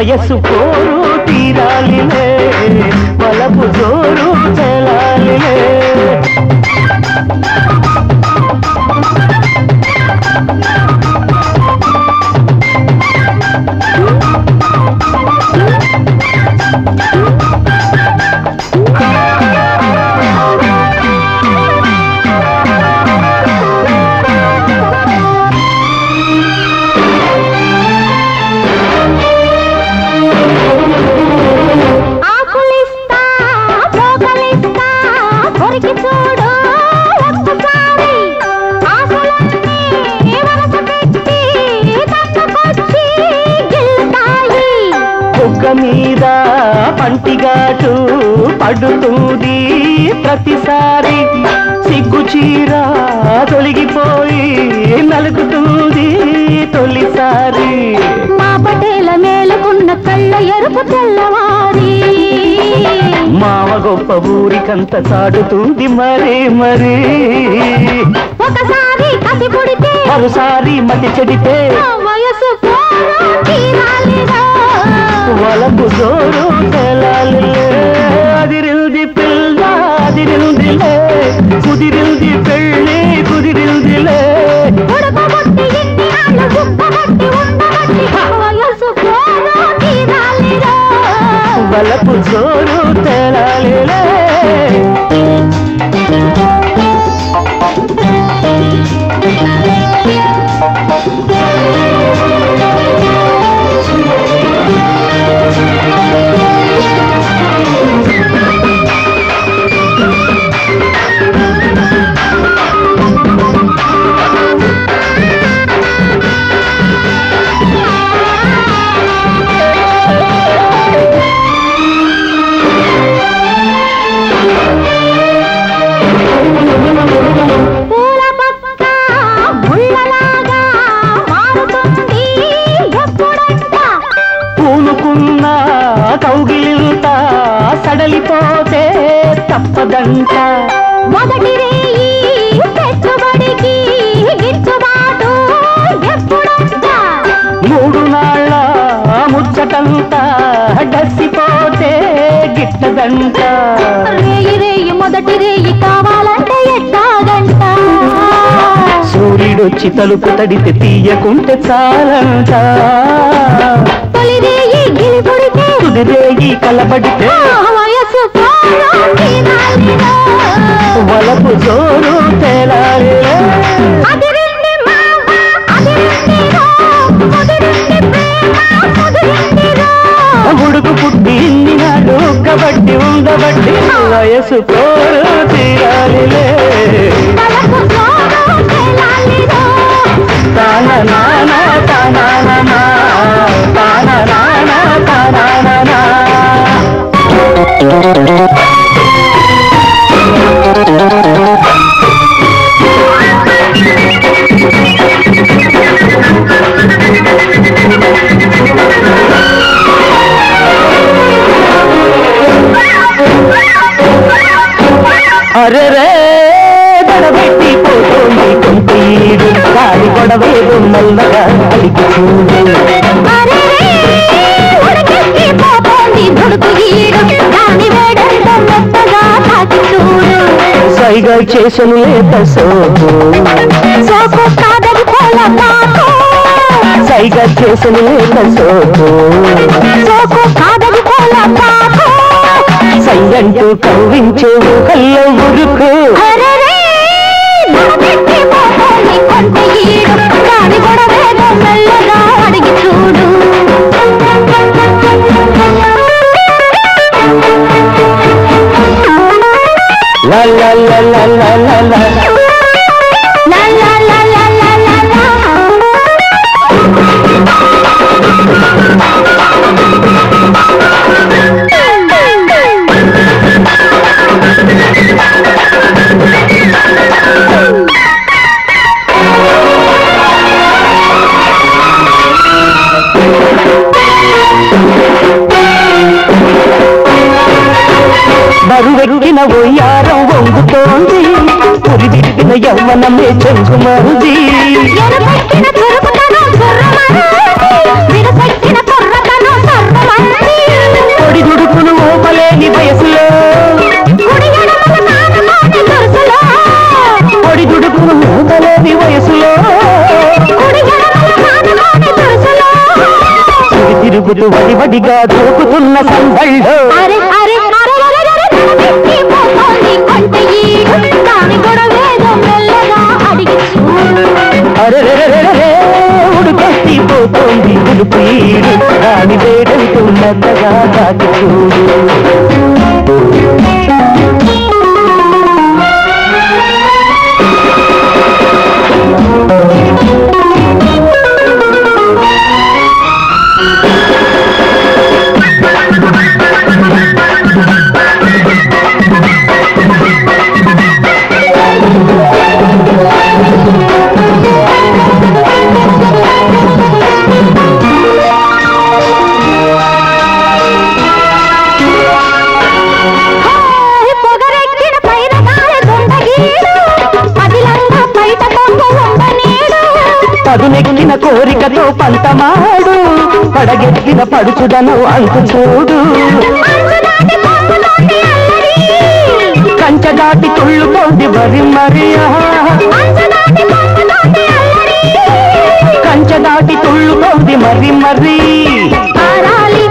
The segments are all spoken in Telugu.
వయస్సు పోరు తీరాలిలే బలపు జోరు పంటిగాటు పడుతుంది ప్రతిసారి. సిగ్గు చీర తొలగిపోయి నలుగుతుంది తొలిసారి. మా పటేల మేలుకున్న కళ్ళ ఎరుపు తెల్లవారి. మావ గొప్ప ఊరికంత చాటుతుంది మరి మరి. ఒకసారి కసి పుడితే మరోసారి మతి చెడితే వయసు తీరాలిరా వలపు జోరు తెలాలిలే. అదిరిల్ది పిల్ల అదిరిల్దిలే కుదిరిల్ది పెళ్ళి తీరాలిరా వలపు జోరు తెలాలిలే. తప్పదంట మొదటి రేయి పెట్టుబడికి గిట్టుబాటు ఎప్పుడంట మూడు నాళ్ళ ముచ్చటంతా డసిపోతే గిట్టదంట. రేయి రేయి మొదటి రేయి కావాలంటే ఎట్టాగంట సూర్యుడొచ్చి తలుపు తడితే తీయకుంటే చాలంట. తొలి రేయి గిలిపుడితే కలబడితే వలపు జోరు రో. ఉడుకు పుట్టి ఇన్ని నాడు కబట్టి ఉండబట్టి వయసు కోరు తీరాలిలే సైగా లేత సోపు సోకు కాదది పూల పాకు. సైగా చేసను లేత సోకు సోకు కాదని పూల పాకు. సయ్యంటూ కవ్వించే కల్లో la la la la la la la la la la la la la la. Baru về ru đi na வருவென்ன ஒய்யாரோ యవ్వనమే చెంగు మరుది. పొడి దుడుకును ఊపలేని వయసులో. పొడి దుడుకును ఊపలేని వయసులో. తిరుగుతూ వడివడిగా దూకుతున్న అరెరెరెరెరె ఉడుకెత్తి పోతోంది ఉడుపు ఈడు రాని వేడంటూ దాటి చూడు. కోరికతో పంతమాడు పడగెత్తిన పడుచుదను అంతు చూడు కంచదాటి తుళ్ళు అల్లరి కంచె వరి మరియా. కంచదాటి తుళ్ళు అల్లరి మరి మరి. పారాలి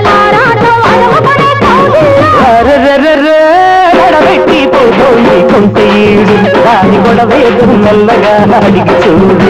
కొంత ఈడు. దాని గొడవేదు మెల్లగా అడిగి చూడు.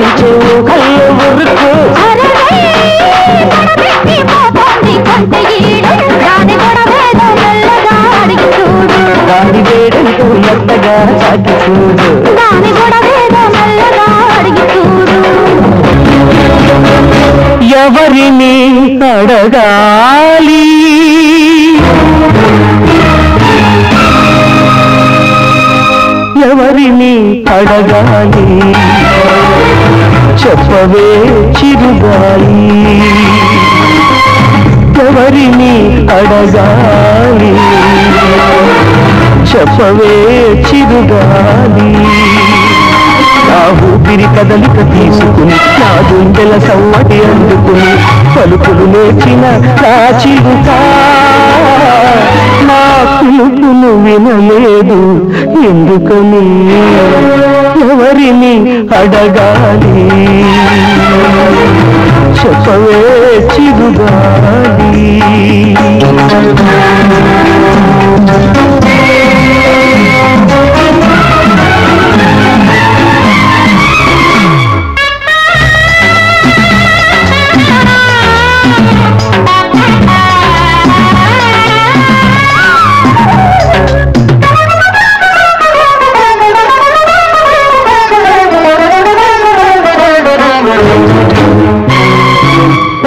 నీ అడగాలి చెప్పవే చిరుగాలి. ఎవరిని అడగాలి చెప్పవే చిరుగాలి. నా ఊపిరి కదలిక తీసుకుని నా గుండెల సవ్వటి అందుకుని పలుకులు నేర్చిన నా చిరుక పిలుపును వినలేదు ఎందుకని ఎవరిని అడగాలి? చెప్పవే చిరుగాలి.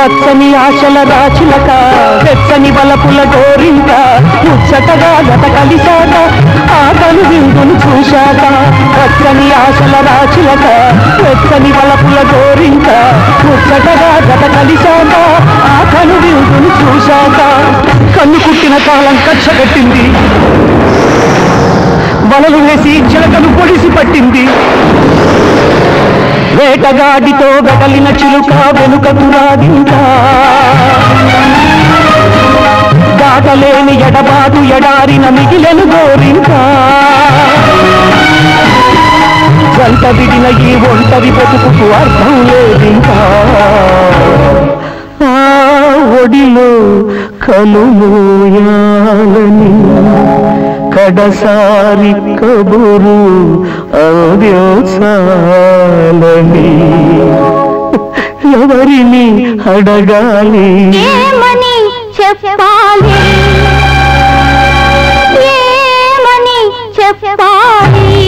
పచ్చని ఆశల రాచిలక వెచ్చని బలపుల గోరింక ముచ్చటగా గత కలిశాక ఆటలు విందును చూశాక పచ్చని ఆశల రాచిలక వెచ్చని బలపుల గోరింక ముచ్చటగా గత కలిశాక ఆటలు విందును చూశాక. కన్ను కుట్టిన కాలం కచ్చగట్టింది వలలు వేసి చిలకను పొడిసి పట్టింది. వేటగాడితో వెడలిన చిలుక వెనుకకు రాగిందా దాటలేని ఎడబాటు ఎడారిన మిగిలెను గోరింకా గంట విడిన ఈ ఒంటరి బతుకుకు అర్థం లేదింకా ఒడిలో కనుమూయాలని కడసారి కబురు అందించాలని ఎవరిని అడగాలి? ఏమని చెప్పాలి? ఏమని చెప్పాలి?